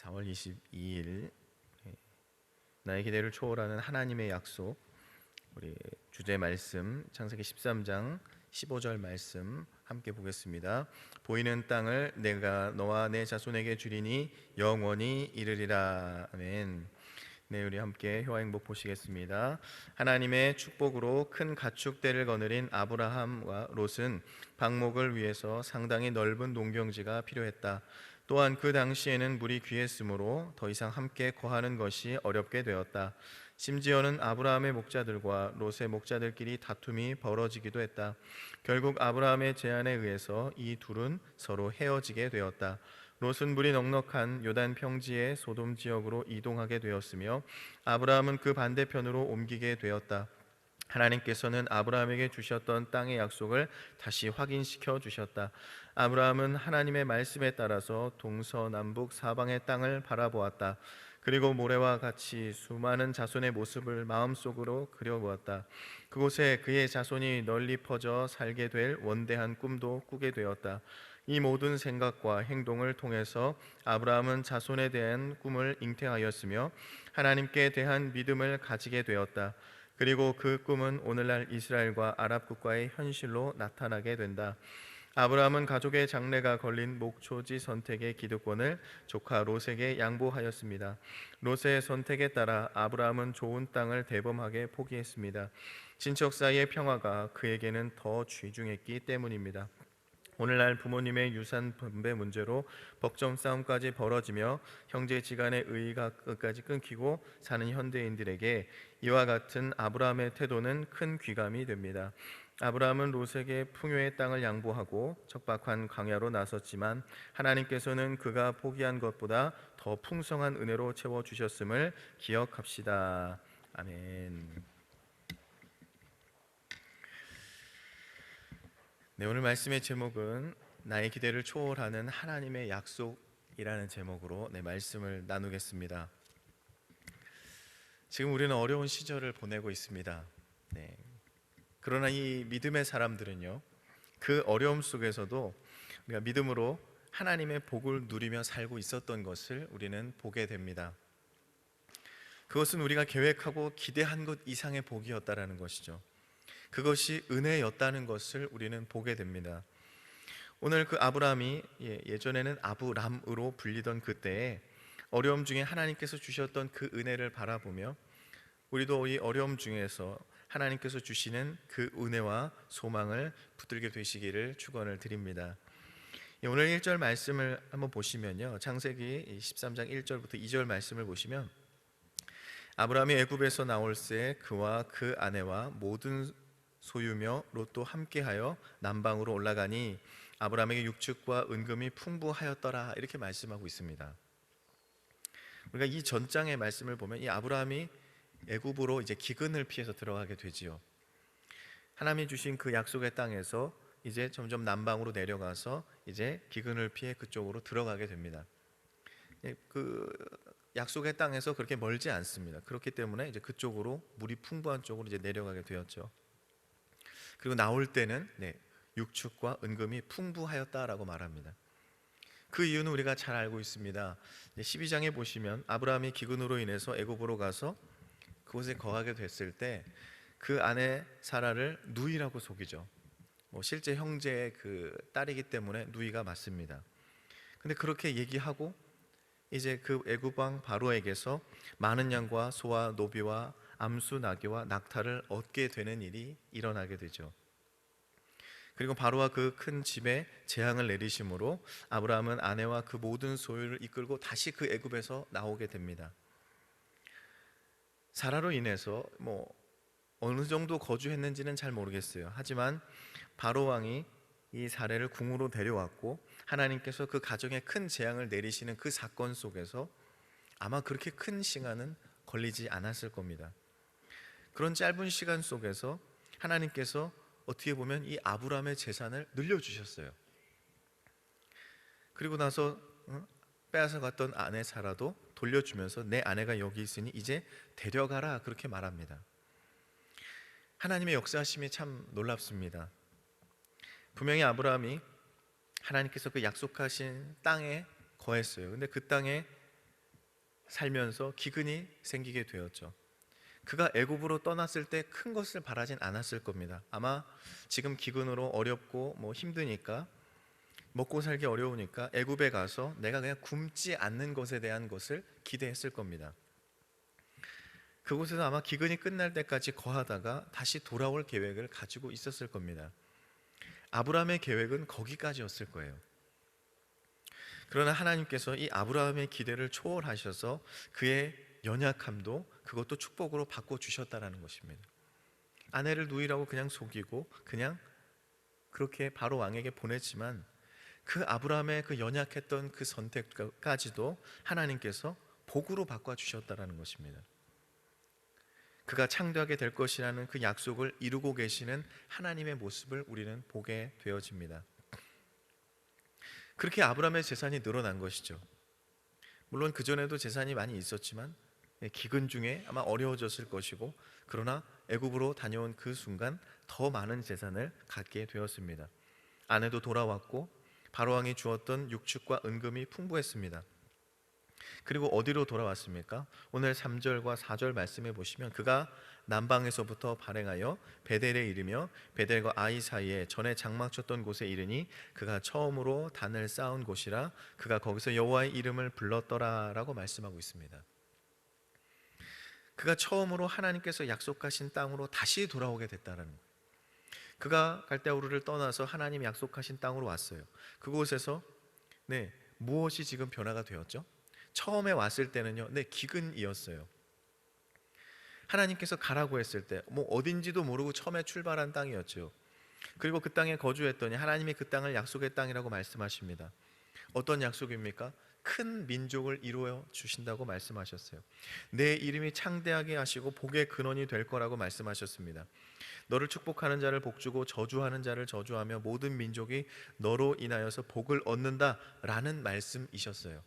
4월 22일 예, 나의 기대를 초월하는 하나님의 약속 우리 주제 말씀 창세기 13장 15절 말씀 함께 보겠습니다. 보이는 땅을 내가 너와 내 자손에게 주리니 영원히 이르리라. 아멘. 네, 우리 함께 효와 행복 보시겠습니다. 하나님의 축복으로 큰 가축대를 거느린 아브라함과 롯은 방목을 위해서 상당히 넓은 농경지가 필요했다. 또한 그 당시에는 물이 귀했으므로 더 이상 함께 거하는 것이 어렵게 되었다. 심지어는 아브라함의 목자들과 롯의 목자들끼리 다툼이 벌어지기도 했다. 결국 아브라함의 제안에 의해서 이 둘은 서로 헤어지게 되었다. 롯은 물이 넉넉한 요단 평지의 소돔 지역으로 이동하게 되었으며 아브라함은 그 반대편으로 옮기게 되었다. 하나님께서는 아브라함에게 주셨던 땅의 약속을 다시 확인시켜 주셨다. 아브라함은 하나님의 말씀에 따라서 동서남북 사방의 땅을 바라보았다. 그리고 모래와 같이 수많은 자손의 모습을 마음속으로 그려보았다. 그곳에 그의 자손이 널리 퍼져 살게 될 원대한 꿈도 꾸게 되었다. 이 모든 생각과 행동을 통해서 아브라함은 자손에 대한 꿈을 잉태하였으며 하나님께 대한 믿음을 가지게 되었다. 그리고 그 꿈은 오늘날 이스라엘과 아랍 국가의 현실로 나타나게 된다. 아브라함은 가족의 장래가 걸린 목초지 선택의 기득권을 조카 롯에게 양보하였습니다. 롯의 선택에 따라 아브라함은 좋은 땅을 대범하게 포기했습니다. 친척 사이의 평화가 그에게는 더 귀중했기 때문입니다. 오늘날 부모님의 유산 분배 문제로 법정 싸움까지 벌어지며 형제지간의 의의가 끝까지 끊기고 사는 현대인들에게 이와 같은 아브라함의 태도는 큰 귀감이 됩니다. 아브라함은 롯에게 풍요의 땅을 양보하고 척박한 광야로 나섰지만 하나님께서는 그가 포기한 것보다 더 풍성한 은혜로 채워 주셨음을 기억합시다. 아멘. 네, 오늘 말씀의 제목은 나의 기대를 초월하는 하나님의 약속이라는 제목으로 네, 말씀을 나누겠습니다. 지금 우리는 어려운 시절을 보내고 있습니다. 네. 그러나 이 믿음의 사람들은요, 그 어려움 속에서도 우리가 믿음으로 하나님의 복을 누리며 살고 있었던 것을 우리는 보게 됩니다. 그것은 우리가 계획하고 기대한 것 이상의 복이었다라는 것이죠. 그것이 은혜였다는 것을 우리는 보게 됩니다. 오늘 그 아브라함이 예, 예전에는 아브람으로 불리던 그때에 어려움 중에 하나님께서 주셨던 그 은혜를 바라보며 우리도 이 어려움 중에서 하나님께서 주시는 그 은혜와 소망을 붙들게 되시기를 축원을 드립니다. 예, 오늘 1절 말씀을 한번 보시면요. 창세기 13장 1절부터 2절 말씀을 보시면 아브라함이 애굽에서 나올 새 그와 그 아내와 모든 소유며 롯도 함께하여 남방으로 올라가니 아브라함에게 육축과 은금이 풍부하였더라 이렇게 말씀하고 있습니다. 우리가 이 전장의 말씀을 보면 이 아브라함이 애굽으로 이제 기근을 피해서 들어가게 되지요. 하나님이 주신 그 약속의 땅에서 이제 점점 남방으로 내려가서 이제 기근을 피해 그쪽으로 들어가게 됩니다. 예, 그 약속의 땅에서 그렇게 멀지 않습니다. 그렇기 때문에 이제 그쪽으로 물이 풍부한 쪽으로 이제 내려가게 되었죠. 그리고 나올 때는 네, 육축과 은금이 풍부하였다라고 말합니다. 그 이유는 우리가 잘 알고 있습니다. 12장에 보시면 아브라함이 기근으로 인해서 애굽으로 가서 그곳에 거하게 됐을 때그 아내 사라를 누이라고 속이죠. 뭐 실제 형제의 그 딸이기 때문에 누이가 맞습니다. 근데 그렇게 얘기하고 이제 그 애굽 왕 바로에게서 많은 양과 소와 노비와 암수 나귀와 낙타를 얻게 되는 일이 일어나게 되죠. 그리고 바로와 그 큰 집에 재앙을 내리심으로 아브라함은 아내와 그 모든 소유를 이끌고 다시 그 애굽에서 나오게 됩니다. 사라로 인해서 뭐 어느 정도 거주했는지는 잘 모르겠어요. 하지만 바로 왕이 이 사례를 궁으로 데려왔고 하나님께서 그 가정에 큰 재앙을 내리시는 그 사건 속에서 아마 그렇게 큰 시간은 걸리지 않았을 겁니다. 그런 짧은 시간 속에서 하나님께서 어떻게 보면 이 아브라함의 재산을 늘려주셨어요. 그리고 나서 어? 빼앗아 갔던 아내 사라도 돌려주면서 내 아내가 여기 있으니 이제 데려가라 그렇게 말합니다. 하나님의 역사하심이 참 놀랍습니다. 분명히 아브라함이 하나님께서 그 약속하신 땅에 거했어요. 근데 그 땅에 살면서 기근이 생기게 되었죠. 그가 애굽으로 떠났을 때 큰 것을 바라진 않았을 겁니다. 아마 지금 기근으로 어렵고 뭐 힘드니까 먹고 살기 어려우니까 애굽에 가서 내가 그냥 굶지 않는 것에 대한 것을 기대했을 겁니다. 그곳에서 아마 기근이 끝날 때까지 거하다가 다시 돌아올 계획을 가지고 있었을 겁니다. 아브라함의 계획은 거기까지였을 거예요. 그러나 하나님께서 이 아브라함의 기대를 초월하셔서 그의 연약함도 그것도 축복으로 바꿔 주셨다라는 것입니다. 아내를 누이라고 그냥 속이고 그냥 그렇게 바로 왕에게 보냈지만 그 아브라함의 그 연약했던 그 선택까지도 하나님께서 복으로 바꿔 주셨다라는 것입니다. 그가 창대하게 될 것이라는 그 약속을 이루고 계시는 하나님의 모습을 우리는 보게 되어집니다. 그렇게 아브라함의 재산이 늘어난 것이죠. 물론 그 전에도 재산이 많이 있었지만 예, 기근 중에 아마 어려워졌을 것이고 그러나 애굽으로 다녀온 그 순간 더 많은 재산을 갖게 되었습니다. 아내도 돌아왔고 바로 왕이 주었던 육축과 은금이 풍부했습니다. 그리고 어디로 돌아왔습니까? 오늘 3절과 4절 말씀해 보시면 그가 남방에서부터 발행하여 베델에 이르며 베델과 아이 사이에 전에 장막 쳤던 곳에 이르니 그가 처음으로 단을 쌓은 곳이라 그가 거기서 여호와의 이름을 불렀더라라고 말씀하고 있습니다. 그가 처음으로 하나님께서 약속하신 땅으로 다시 돌아오게 됐다라는 거예요. 그가 갈대아우르를 떠나서 하나님 약속하신 땅으로 왔어요. 그곳에서 네 무엇이 지금 변화가 되었죠? 처음에 왔을 때는요, 네 기근이었어요. 하나님께서 가라고 했을 때, 뭐 어딘지도 모르고 처음에 출발한 땅이었죠. 그리고 그 땅에 거주했더니 하나님이 그 땅을 약속의 땅이라고 말씀하십니다. 어떤 약속입니까? 큰 민족을 이루어 주신다고 말씀하셨어요. 내 이름이 창대하게 하시고 복의 근원이 될 거라고 말씀하셨습니다. 너를 축복하는 자를 복주고 저주하는 자를 저주하며 모든 민족이 너로 인하여서 복을 얻는다라는 말씀이셨어요.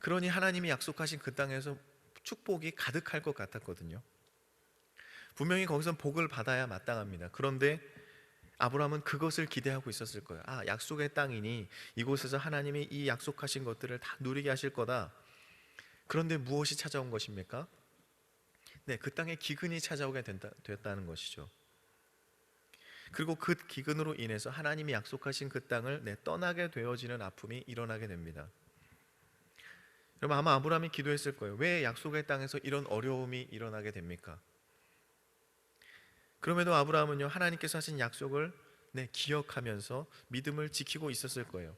그러니 하나님이 약속하신 그 땅에서 축복이 가득할 것 같았거든요. 분명히 거기서 복을 받아야 마땅합니다. 그런데 아브라함은 그것을 기대하고 있었을 거예요. 아, 약속의 땅이니 이곳에서 하나님이 이 약속하신 것들을 다 누리게 하실 거다. 그런데 무엇이 찾아온 것입니까? 네, 그 땅에 기근이 찾아오게 된다, 됐다는 것이죠. 그리고 그 기근으로 인해서 하나님이 약속하신 그 땅을 네, 떠나게 되어지는 아픔이 일어나게 됩니다. 여러분 아마 아브라함이 기도했을 거예요. 왜 약속의 땅에서 이런 어려움이 일어나게 됩니까? 그럼에도 아브라함은요 하나님께서 하신 약속을 네, 기억하면서 믿음을 지키고 있었을 거예요.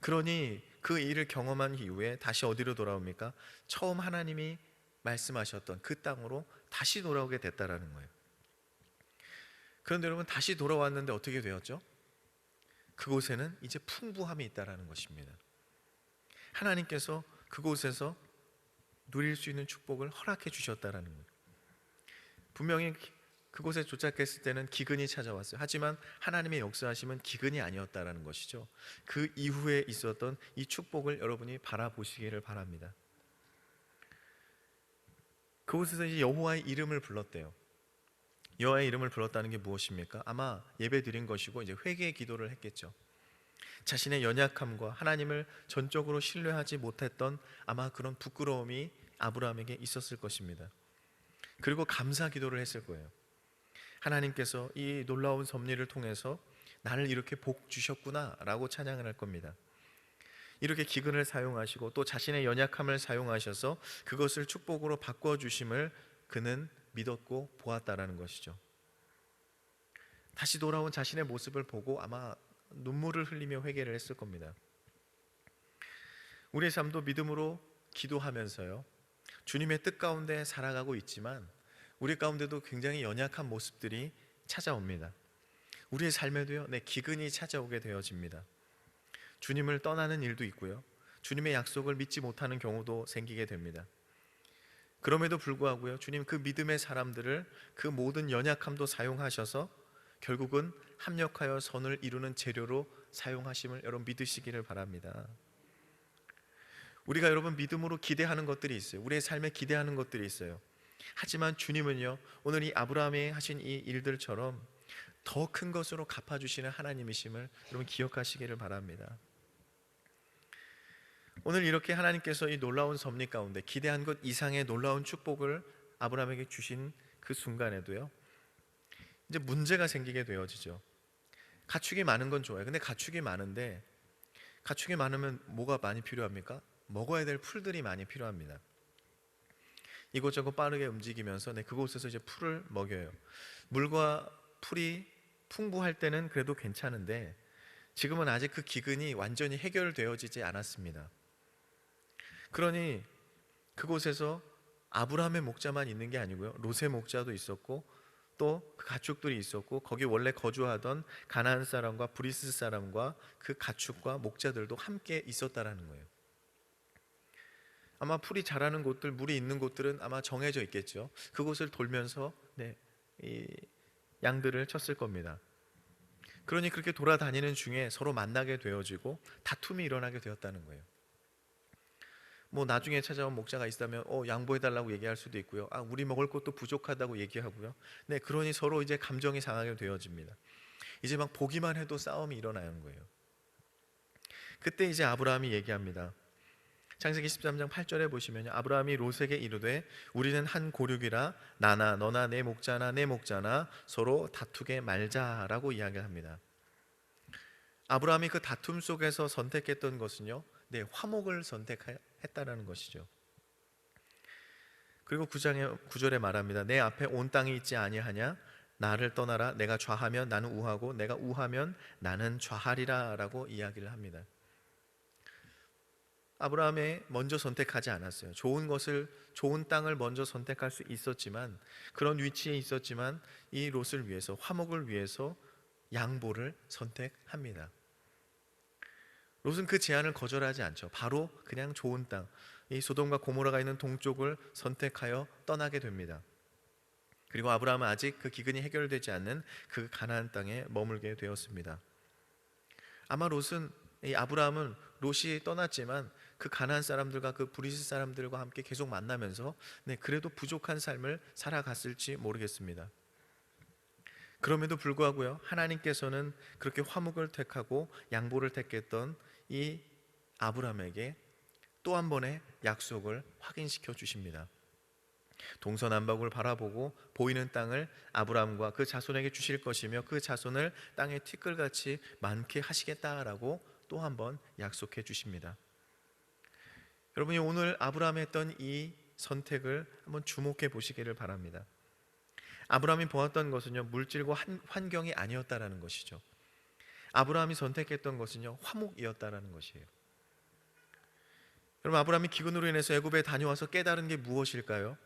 그러니 그 일을 경험한 이후에 다시 어디로 돌아옵니까? 처음 하나님이 말씀하셨던 그 땅으로 다시 돌아오게 됐다라는 거예요. 그런데 여러분 다시 돌아왔는데 어떻게 되었죠? 그곳에는 이제 풍부함이 있다라는 것입니다. 하나님께서 그곳에서 누릴 수 있는 축복을 허락해 주셨다라는 거예요. 분명히 그곳에 도착했을 때는 기근이 찾아왔어요. 하지만 하나님의 역사하심은 기근이 아니었다라는 것이죠. 그 이후에 있었던 이 축복을 여러분이 바라보시기를 바랍니다. 그곳에서 이제 여호와의 이름을 불렀대요. 여호와의 이름을 불렀다는 게 무엇입니까? 아마 예배 드린 것이고 이제 회개의 기도를 했겠죠. 자신의 연약함과 하나님을 전적으로 신뢰하지 못했던 아마 그런 부끄러움이 아브라함에게 있었을 것입니다. 그리고 감사 기도를 했을 거예요. 하나님께서 이 놀라운 섭리를 통해서 나를 이렇게 복 주셨구나라고 찬양을 할 겁니다. 이렇게 기근을 사용하시고 또 자신의 연약함을 사용하셔서 그것을 축복으로 바꿔 주심을 그는 믿었고 보았다라는 것이죠. 다시 돌아온 자신의 모습을 보고 아마 눈물을 흘리며 회개를 했을 겁니다. 우리의 삶도 믿음으로 기도하면서요. 주님의 뜻 가운데 살아가고 있지만 우리 가운데도 굉장히 연약한 모습들이 찾아옵니다. 우리의 삶에도요, 내 기근이 찾아오게 되어집니다. 주님을 떠나는 일도 있고요. 주님의 약속을 믿지 못하는 경우도 생기게 됩니다. 그럼에도 불구하고요, 주님 그 믿음의 사람들을 그 모든 연약함도 사용하셔서 결국은 합력하여 선을 이루는 재료로 사용하심을 여러분 믿으시기를 바랍니다. 우리가 여러분 믿음으로 기대하는 것들이 있어요. 우리의 삶에 기대하는 것들이 있어요. 하지만 주님은요, 오늘 이 아브라함이 하신 이 일들처럼 더 큰 것으로 갚아 주시는 하나님이심을 여러분 기억하시기를 바랍니다. 오늘 이렇게 하나님께서 이 놀라운 섭리 가운데 기대한 것 이상의 놀라운 축복을 아브라함에게 주신 그 순간에도요. 이제 문제가 생기게 되어지죠. 가축이 많은 건 좋아요. 근데 가축이 많은데 가축이 많으면 뭐가 많이 필요합니까? 먹어야 될 풀들이 많이 필요합니다. 이곳저곳 빠르게 움직이면서 네, 그곳에서 이제 풀을 먹여요. 물과 풀이 풍부할 때는 그래도 괜찮은데 지금은 아직 그 기근이 완전히 해결되어지지 않았습니다. 그러니 그곳에서 아브라함의 목자만 있는 게 아니고요. 롯의 목자도 있었고 또 그 가축들이 있었고 거기 원래 거주하던 가나안 사람과 브리스 사람과 그 가축과 목자들도 함께 있었다라는 거예요. 아마 풀이 자라는 곳들, 물이 있는 곳들은 아마 정해져 있겠죠. 그곳을 돌면서 네, 이 양들을 쳤을 겁니다. 그러니 그렇게 돌아다니는 중에 서로 만나게 되어지고 다툼이 일어나게 되었다는 거예요. 뭐 나중에 찾아온 목자가 있다면 어 양보해 달라고 얘기할 수도 있고요. 아 우리 먹을 것도 부족하다고 얘기하고요. 네 그러니 서로 이제 감정이 상하게 되어집니다. 이제 막 보기만 해도 싸움이 일어나는 거예요. 그때 이제 아브라함이 얘기합니다. 창세기 13장 8절에 보시면 아브라함이 롯에게 이르되 우리는 한 고륙이라 나나 너나 내 목자나 내 목자나 서로 다투게 말자라고 이야기를 합니다. 아브라함이 그 다툼 속에서 선택했던 것은요. 네, 화목을 선택 했다라는 것이죠. 그리고 9장에 9절에 말합니다. 내 앞에 온 땅이 있지 아니하냐? 나를 떠나라. 내가 좌하면 나는 우하고 내가 우하면 나는 좌하리라라고 이야기를 합니다. 아브라함이 먼저 선택하지 않았어요. 좋은 것을 좋은 땅을 먼저 선택할 수 있었지만 그런 위치에 있었지만 이 롯을 위해서 화목을 위해서 양보를 선택합니다. 롯은 그 제안을 거절하지 않죠. 바로 그냥 좋은 땅, 이 소돔과 고모라가 있는 동쪽을 선택하여 떠나게 됩니다. 그리고 아브라함은 아직 그 기근이 해결되지 않는 그 가나안 땅에 머물게 되었습니다. 아마 롯은 이 아브라함은 롯이 떠났지만 그 가나안 사람들과 그 브리스 사람들과 함께 계속 만나면서 네, 그래도 부족한 삶을 살아갔을지 모르겠습니다. 그럼에도 불구하고요 하나님께서는 그렇게 화목을 택하고 양보를 택했던 이 아브라함에게 또 한 번의 약속을 확인시켜 주십니다. 동서남북을 바라보고 보이는 땅을 아브라함과 그 자손에게 주실 것이며 그 자손을 땅에 티끌같이 많게 하시겠다라고 또 한 번 약속해 주십니다. 여러분이 오늘 아브라함이 했던 이 선택을 한번 주목해 보시기를 바랍니다. 아브라함이 보았던 것은요 물질과 한- 환경이 아니었다라는 것이죠. 아브라함이 선택했던 것은요 화목이었다라는 것이에요. 여러분 아브라함이 기근으로 인해서 애굽에 다녀와서 깨달은 게 무엇일까요?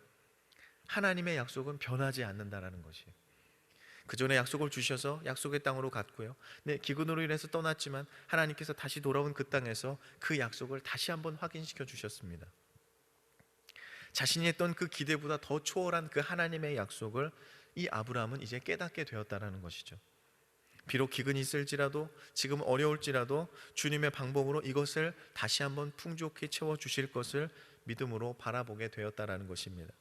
하나님의 약속은 변하지 않는다라는 것이에요. 그 전에 약속을 주셔서 약속의 땅으로 갔고요. 네, 기근으로 인해서 떠났지만 하나님께서 다시 돌아온 그 땅에서 그 약속을 다시 한번 확인시켜 주셨습니다. 자신이 했던 그 기대보다 더 초월한 그 하나님의 약속을 이 아브라함은 이제 깨닫게 되었다라는 것이죠. 비록 기근이 있을지라도 지금 어려울지라도 주님의 방법으로 이것을 다시 한번 풍족히 채워 주실 것을 믿음으로 바라보게 되었다라는 것입니다.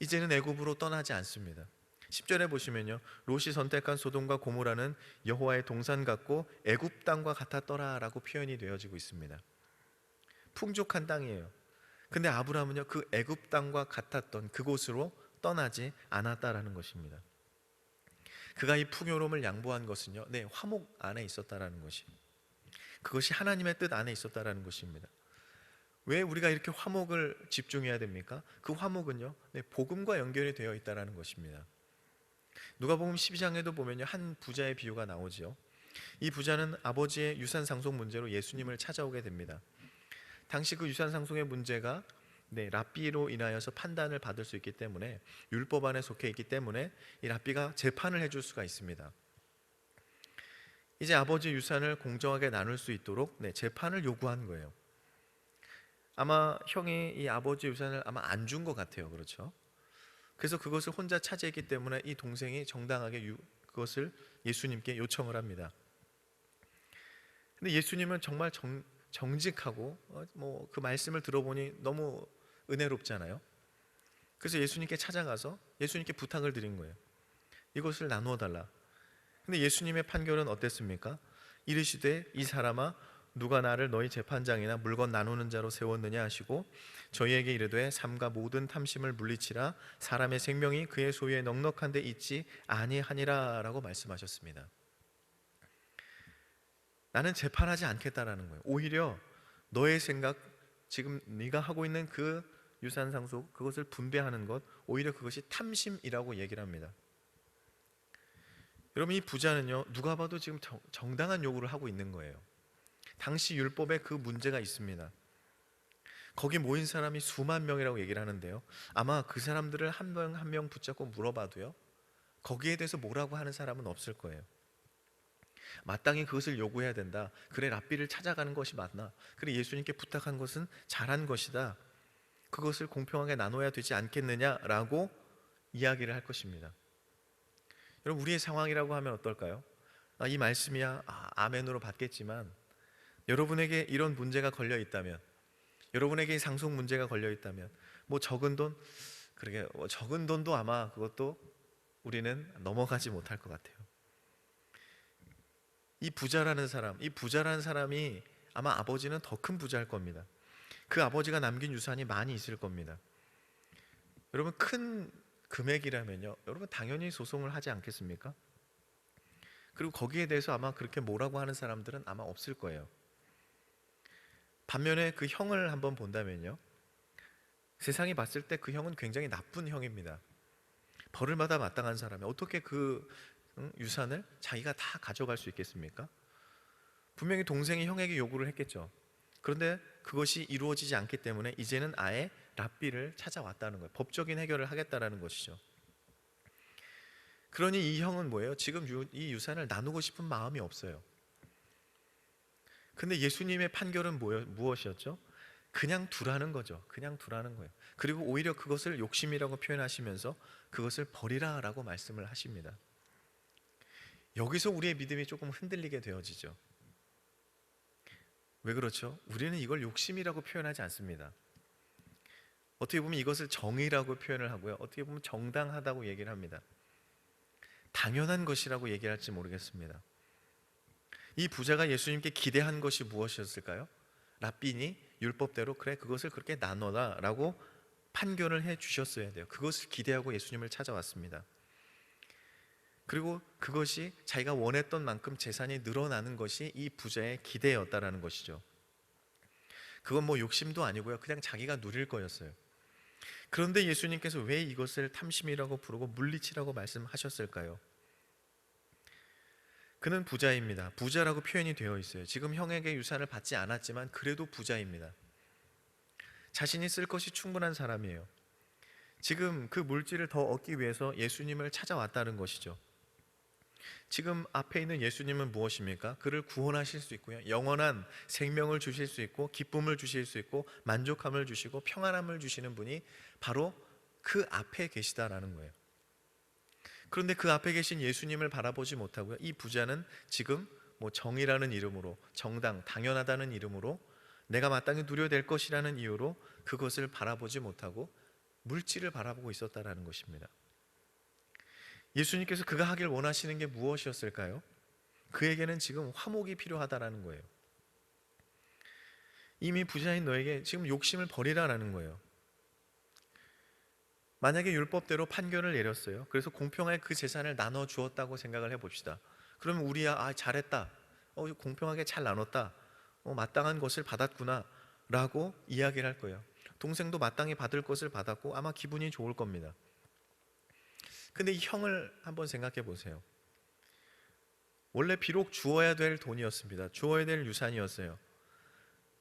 이제는 애굽으로 떠나지 않습니다. 10절에 보시면요. 롯이 선택한 소돔과 고모라는 여호와의 동산 같고 애굽 땅과 같았더라라고 표현이 되어지고 있습니다. 풍족한 땅이에요. 근데 아브라함은요. 그 애굽 땅과 같았던 그곳으로 떠나지 않았다라는 것입니다. 그가 이 풍요로움을 양보한 것은요. 네, 화목 안에 있었다라는 것이. 그것이 하나님의 뜻 안에 있었다라는 것입니다. 왜 우리가 이렇게 화목을 집중해야 됩니까? 그 화목은요, 네, 복음과 연결이 되어 있다라는 것입니다. 누가복음 12장에도 보면요, 한 부자의 비유가 나오지요. 이 부자는 아버지의 유산 상속 문제로 예수님을 찾아오게 됩니다. 당시 그 유산 상속의 문제가 네, 랍비로 인하여서 판단을 받을 수 있기 때문에 율법 안에 속해 있기 때문에 이 랍비가 재판을 해줄 수가 있습니다. 이제 아버지 유산을 공정하게 나눌 수 있도록 네, 재판을 요구한 거예요. 아마 형이 이 아버지 유산을 아마 안 준 것 같아요. 그렇죠? 그래서 그것을 혼자 차지했기 때문에 이 동생이 정당하게 유, 그것을 예수님께 요청을 합니다. 근데 예수님은 정말 정, 정직하고 어, 뭐그 말씀을 들어보니 너무 은혜롭잖아요. 그래서 예수님께 찾아가서 예수님께 부탁을 드린 거예요. 이것을 나누어 달라. 근데 예수님의 판결은 어땠습니까? 이르시되 이 사람아 누가 나를 너희 재판장이나 물건 나누는 자로 세웠느냐 하시고 저희에게 이르되 삼가 모든 탐심을 물리치라 사람의 생명이 그의 소유에 넉넉한데 있지 아니하니라라고 말씀하셨습니다. 나는 재판하지 않겠다라는 거예요. 오히려 너의 생각 지금 네가 하고 있는 그 유산 상속 그것을 분배하는 것 오히려 그것이 탐심이라고 얘기를 합니다. 여러분 이 부자는요 누가 봐도 지금 정, 정당한 요구를 하고 있는 거예요. 당시 율법에 그 문제가 있습니다. 거기 모인 사람이 수만 명이라고 얘기를 하는데요. 아마 그 사람들을 한 명 한 명 붙잡고 물어봐도요. 거기에 대해서 뭐라고 하는 사람은 없을 거예요. 마땅히 그것을 요구해야 된다. 그래 랍비를 찾아가는 것이 맞나? 그래 예수님께 부탁한 것은 잘한 것이다. 그것을 공평하게 나눠야 되지 않겠느냐라고 이야기를 할 것입니다. 여러분 우리의 상황이라고 하면 어떨까요? 아, 이 말씀이야 아, 아멘으로 받겠지만 여러분에게 이런 문제가 걸려 있다면 여러분에게 상속 문제가 걸려 있다면 뭐 적은 돈 그러게 뭐 적은 돈도 아마 그것도 우리는 넘어가지 못할 것 같아요. 이 부자라는 사람, 이 부자라는 사람이 아마 아버지는 더 큰 부자일 겁니다. 그 아버지가 남긴 유산이 많이 있을 겁니다. 여러분 큰 금액이라면요. 여러분 당연히 소송을 하지 않겠습니까? 그리고 거기에 대해서 아마 그렇게 뭐라고 하는 사람들은 아마 없을 거예요. 반면에 그 형을 한번 본다면요. 세상이 봤을 때 그 형은 굉장히 나쁜 형입니다. 벌을 받아 마땅한 사람이 어떻게 그 응, 유산을 자기가 다 가져갈 수 있겠습니까? 분명히 동생이 형에게 요구를 했겠죠. 그런데 그것이 이루어지지 않기 때문에 이제는 아예 랍비를 찾아왔다는 거예요. 법적인 해결을 하겠다라는 것이죠. 그러니 이 형은 뭐예요? 지금 유, 이 유산을 나누고 싶은 마음이 없어요. 근데 예수님의 판결은 뭐여, 무엇이었죠? 그냥 두라는 거죠. 그냥 두라는 거예요. 그리고 오히려 그것을 욕심이라고 표현하시면서 그것을 버리라라고 말씀을 하십니다. 여기서 우리의 믿음이 조금 흔들리게 되어지죠. 왜 그렇죠? 우리는 이걸 욕심이라고 표현하지 않습니다. 어떻게 보면 이것을 정의라고 표현을 하고요. 어떻게 보면 정당하다고 얘기를 합니다. 당연한 것이라고 얘기 할지 모르겠습니다. 이 부자가 예수님께 기대한 것이 무엇이었을까요? 랍빈이 율법대로 그래 그것을 그렇게 나눠라라고 판결을 해 주셨어야 돼요. 그것을 기대하고 예수님을 찾아왔습니다. 그리고 그것이 자기가 원했던 만큼 재산이 늘어나는 것이 이 부자의 기대였다라는 것이죠. 그건 뭐 욕심도 아니고요. 그냥 자기가 누릴 거였어요. 그런데 예수님께서 왜 이것을 탐심이라고 부르고 물리치라고 말씀하셨을까요? 그는 부자입니다. 부자라고 표현이 되어 있어요. 지금 형에게 유산을 받지 않았지만 그래도 부자입니다. 자신이 쓸 것이 충분한 사람이에요. 지금 그 물질을 더 얻기 위해서 예수님을 찾아왔다는 것이죠. 지금 앞에 있는 예수님은 무엇입니까? 그를 구원하실 수 있고요. 영원한 생명을 주실 수 있고 기쁨을 주실 수 있고 만족함을 주시고 평안함을 주시는 분이 바로 그 앞에 계시다라는 거예요. 그런데 그 앞에 계신 예수님을 바라보지 못하고요. 이 부자는 지금 뭐 정이라는 이름으로 정당 당연하다는 이름으로 내가 마땅히 누려야 될 것이라는 이유로 그것을 바라보지 못하고 물질을 바라보고 있었다라는 것입니다. 예수님께서 그가 하길 원하시는 게 무엇이었을까요? 그에게는 지금 화목이 필요하다라는 거예요. 이미 부자인 너에게 지금 욕심을 버리라라는 거예요. 만약에 율법대로 판결을 내렸어요. 그래서 공평하게 그 재산을 나눠 주었다고 생각을 해봅시다. 그러면 우리야 아 잘했다. 어, 공평하게 잘 나눴다. 어, 마땅한 것을 받았구나라고 이야기를 할 거예요. 동생도 마땅히 받을 것을 받았고 아마 기분이 좋을 겁니다. 근데 이 형을 한번 생각해 보세요. 원래 비록 주어야 될 돈이었습니다. 주어야 될 유산이었어요.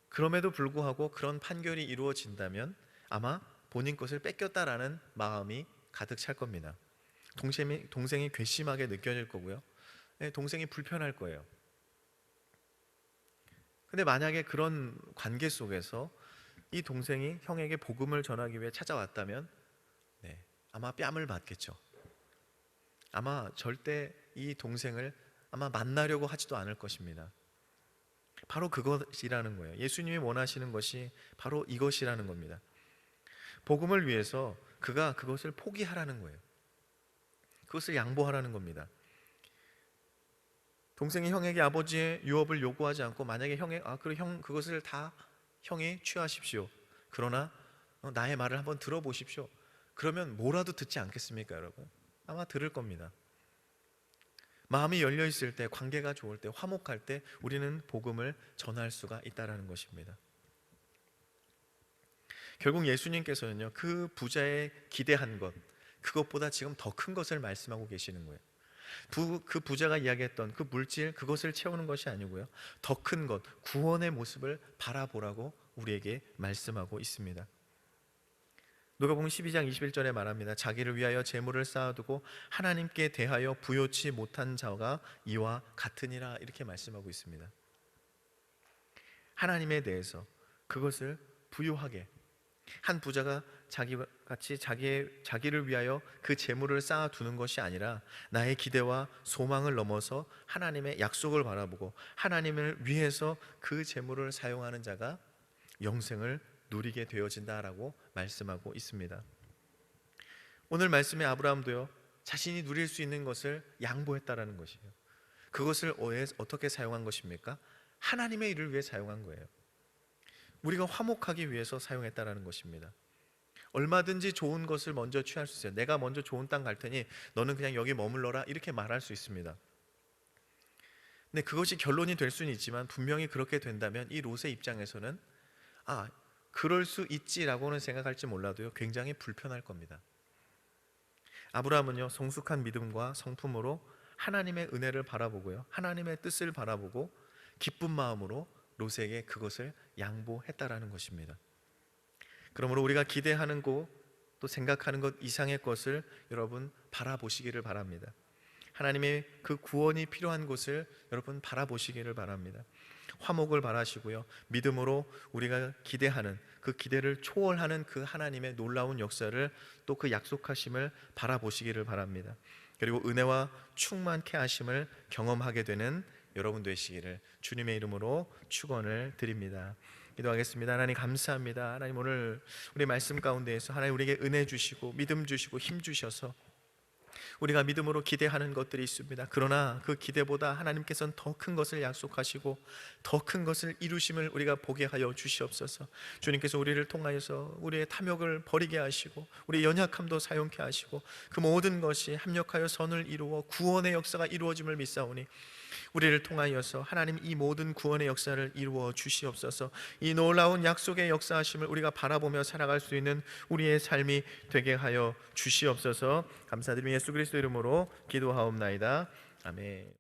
그럼에도 불구하고 그런 판결이 이루어진다면 아마 본인 것을 뺏겼다라는 마음이 가득 찰 겁니다. 동생이, 동생이 괘씸하게 느껴질 거고요. 네, 동생이 불편할 거예요. 근데 만약에 그런 관계 속에서 이 동생이 형에게 복음을 전하기 위해 찾아왔다면 네, 아마 뺨을 맞겠죠. 아마 절대 이 동생을 아마 만나려고 하지도 않을 것입니다. 바로 그것이라는 거예요. 예수님이 원하시는 것이 바로 이것이라는 겁니다. 복음을 위해서 그가 그것을 포기하라는 거예요. 그것을 양보하라는 겁니다. 동생이 형에게 아버지의 유업을 요구하지 않고 만약에 형의 아 그래 형 그것을 다 형이 취하십시오. 그러나 어, 나의 말을 한번 들어보십시오. 그러면 뭐라도 듣지 않겠습니까, 여러분? 아마 들을 겁니다. 마음이 열려 있을 때, 관계가 좋을 때, 화목할 때 우리는 복음을 전할 수가 있다라는 것입니다. 결국 예수님께서는요 그 부자의 기대한 것 그것보다 지금 더 큰 것을 말씀하고 계시는 거예요. 부, 그 부자가 이야기했던 그 물질 그것을 채우는 것이 아니고요 더 큰 것 구원의 모습을 바라보라고 우리에게 말씀하고 있습니다. 누가복음 12장 21절에 말합니다. 자기를 위하여 재물을 쌓아두고 하나님께 대하여 부요치 못한 자가 이와 같으니라 이렇게 말씀하고 있습니다. 하나님에 대해서 그것을 부유하게 한 부자가 자기 같이 자기의 자기를 위하여 그 재물을 쌓아 두는 것이 아니라 나의 기대와 소망을 넘어서 하나님의 약속을 바라보고 하나님을 위해서 그 재물을 사용하는 자가 영생을 누리게 되어진다라고 말씀하고 있습니다. 오늘 말씀의 아브라함도요 자신이 누릴 수 있는 것을 양보했다라는 것이에요. 그것을 어떻게 사용한 것입니까? 하나님의 일을 위해 사용한 거예요. 우리가 화목하기 위해서 사용했다라는 것입니다. 얼마든지 좋은 것을 먼저 취할 수 있어요. 내가 먼저 좋은 땅 갈 테니 너는 그냥 여기 머물러라 이렇게 말할 수 있습니다. 근데 그것이 결론이 될 수는 있지만 분명히 그렇게 된다면 이 롯의 입장에서는 아 그럴 수 있지라고는 생각할지 몰라도요 굉장히 불편할 겁니다. 아브라함은요 성숙한 믿음과 성품으로 하나님의 은혜를 바라보고요 하나님의 뜻을 바라보고 기쁜 마음으로 롯에게 그것을 양보했다라는 것입니다. 그러므로 우리가 기대하는 것, 또 생각하는 것 이상의 것을 여러분 바라보시기를 바랍니다. 하나님의 그 구원이 필요한 곳을 여러분 바라보시기를 바랍니다. 화목을 바라시고요. 믿음으로 우리가 기대하는 그 기대를 초월하는 그 하나님의 놀라운 역사를 또 그 약속하심을 바라보시기를 바랍니다. 그리고 은혜와 충만케 하심을 경험하게 되는 여러분 되시기를 주님의 이름으로 축원을 드립니다. 기도하겠습니다. 하나님 감사합니다. 하나님 오늘 우리 말씀 가운데에서 하나님 우리에게 은혜 주시고 믿음 주시고 힘 주셔서 우리가 믿음으로 기대하는 것들이 있습니다. 그러나 그 기대보다 하나님께서는 더 큰 것을 약속하시고 더 큰 것을 이루심을 우리가 보게 하여 주시옵소서. 주님께서 우리를 통하여서 우리의 탐욕을 버리게 하시고 우리 연약함도 사용케 하시고 그 모든 것이 합력하여 선을 이루어 구원의 역사가 이루어짐을 믿사오니 우리를 통하여서 하나님 이 모든 구원의 역사를 이루어 주시옵소서. 이 놀라운 약속의 역사하심을 우리가 바라보며 살아갈 수 있는 우리의 삶이 되게 하여 주시옵소서. 감사드리며 예수 그리스도 이름으로 기도하옵나이다. 아멘.